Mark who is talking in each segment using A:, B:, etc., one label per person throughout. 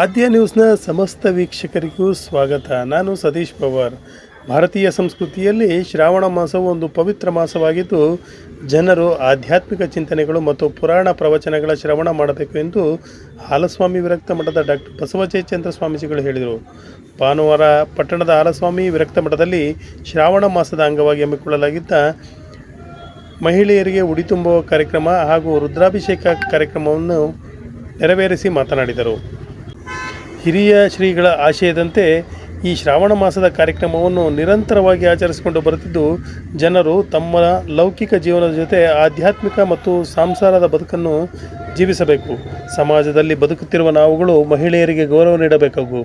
A: ಆದ್ಯ ನ್ಯೂಸ್ನ ಸಮಸ್ತ ವೀಕ್ಷಕರಿಗೂ ಸ್ವಾಗತ. ನಾನು ಸತೀಶ್ ಪವಾರ್. ಭಾರತೀಯ ಸಂಸ್ಕೃತಿಯಲ್ಲಿ ಶ್ರಾವಣ ಮಾಸವು ಒಂದು ಪವಿತ್ರ ಮಾಸವಾಗಿದ್ದು, ಜನರು ಆಧ್ಯಾತ್ಮಿಕ ಚಿಂತನೆಗಳು ಮತ್ತು ಪುರಾಣ ಪ್ರವಚನಗಳ ಶ್ರವಣ ಮಾಡಬೇಕು ಎಂದು ಹಾಲಸ್ವಾಮಿ ವಿರಕ್ತ ಮಠದ ಡಾಕ್ಟರ್ ಬಸವಚೇಚಂದ್ರ ಸ್ವಾಮೀಜಿಗಳು ಹೇಳಿದರು. ಭಾನುವಾರ ಪಟ್ಟಣದ ಹಾಲಸ್ವಾಮಿ ವಿರಕ್ತ ಮಠದಲ್ಲಿ ಶ್ರಾವಣ ಮಾಸದ ಅಂಗವಾಗಿ ಹಮ್ಮಿಕೊಳ್ಳಲಾಗಿದ್ದ ಮಹಿಳೆಯರಿಗೆ ಉಡಿ ತುಂಬುವ ಕಾರ್ಯಕ್ರಮ ಹಾಗೂ ರುದ್ರಾಭಿಷೇಕ ಕಾರ್ಯಕ್ರಮವನ್ನು ನೆರವೇರಿಸಿ ಮಾತನಾಡಿದರು. ಹಿರಿಯ ಶ್ರೀಗಳ ಆಶಯದಂತೆ ಈ ಶ್ರಾವಣ ಮಾಸದ ಕಾರ್ಯಕ್ರಮವನ್ನು ನಿರಂತರವಾಗಿ ಆಚರಿಸಿಕೊಂಡು ಬರುತ್ತಿದ್ದು, ಜನರು ತಮ್ಮ ಲೌಕಿಕ ಜೀವನದ ಜೊತೆ ಆಧ್ಯಾತ್ಮಿಕ ಮತ್ತು ಸಂಸಾರದ ಬದುಕನ್ನು ಜೀವಿಸಬೇಕು. ಸಮಾಜದಲ್ಲಿ ಬದುಕುತ್ತಿರುವ ನಾವುಗಳು ಮಹಿಳೆಯರಿಗೆ ಗೌರವ ನೀಡಬೇಕು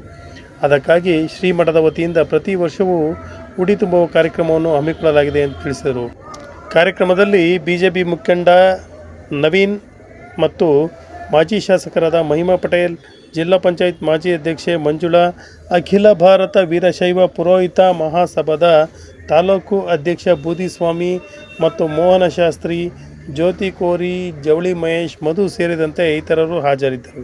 A: ಅದಕ್ಕಾಗಿ ಶ್ರೀಮಠದ ವತಿಯಿಂದ ಪ್ರತಿ ವರ್ಷವೂ ಉಡಿ ತುಂಬುವ ಕಾರ್ಯಕ್ರಮವನ್ನು ಹಮ್ಮಿಕೊಳ್ಳಲಾಗಿದೆ ಎಂದು ತಿಳಿಸಿದರು. ಕಾರ್ಯಕ್ರಮದಲ್ಲಿ ಬಿ ಜೆ ಪಿ ಮುಖಂಡ ನವೀನ್ ಮತ್ತು ಮಾಜಿ ಶಾಸಕರಾದ ಮಹಿಮಾ ಪಟೇಲ್ ಜಿಲ್ಲಾ ಪಂಚಾಯತ್ ಮಾಜಿ ಅಧ್ಯಕ್ಷೆ ಮಂಜುಳಾ, ಅಖಿಲ ಭಾರತ ವೀರಶೈವ ಪುರೋಹಿತ ಮಹಾಸಭಾದ ತಾಲೂಕು ಅಧ್ಯಕ್ಷ ಬೂದಿಸ್ವಾಮಿ ಮತ್ತು ಮೋಹನ ಶಾಸ್ತ್ರಿ, ಜ್ಯೋತಿ ಕೋರಿ, ಜವಳಿ ಮಹೇಶ್, ಮಧು ಸೇರಿದಂತೆ ಇತರರು ಹಾಜರಿದ್ದರು.